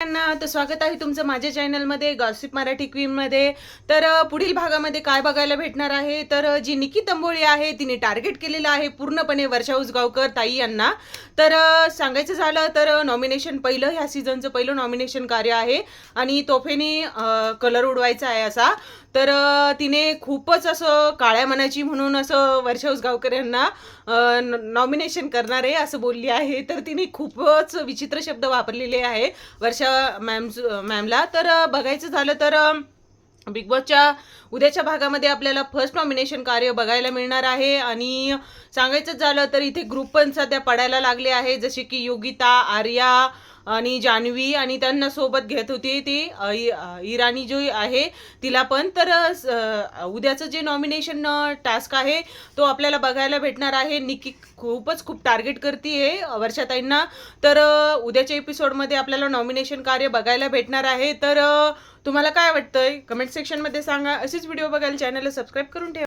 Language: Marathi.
सगळ्यांना तर स्वागत आहे तुमचं माझ्या चॅनलमध्ये गॉसिप मराठी क्वीनमध्ये तर पुढील भागामध्ये काय बघायला भेटणार आहे? तर जी निकी तंबोळी आहे तिने टार्गेट केलेलं आहे पूर्णपणे वर्षा उसगावकर ताई यांना. तर सांगायचं झालं तर नॉमिनेशन पहिलं ह्या सीझनचं पहिलं नॉमिनेशन कार्य आहे. आणि तोफेने कलर उडवायचा आहे असा. तर तिने खूपच असं काळ्या मनाची म्हणून असं वर्षाऊस गावकर यांना नॉमिनेशन करणार आहे असं बोलली आहे. तर तिने खूपच विचित्र शब्द वापरलेले आहे वर्षा मॅम मॅमला तर बघायचं झालं तर बिग बॉसच्या उद्याच्या भागामध्ये आपल्याला फर्स्ट नॉमिनेशन कार्य बघायला मिळणार आहे. आणि सांगायचं झालं तर इथे ग्रुप पण सध्या पडायला लागले आहे. जसे की योगिता आर्या आणि जान्हवी आणि त्यांना सोबत घेत होती ती इराणी जो आहे तिला पण. तर उद्याचं जे नॉमिनेशन टास्क आहे तो आपल्याला बघायला भेटणार आहे. निकी खूपच खूप टार्गेट करते वर्षाताईंना तर उद्याच्या एपिसोडमध्ये आपल्याला नॉमिनेशन कार्य बघायला भेटणार आहे. तर तुम्हाला काय वाटतंय? कमेंट सेक्शनमध्ये सांगा. असेच व्हिडिओ बघायला चॅनलला सबस्क्राईब करून ठेवा.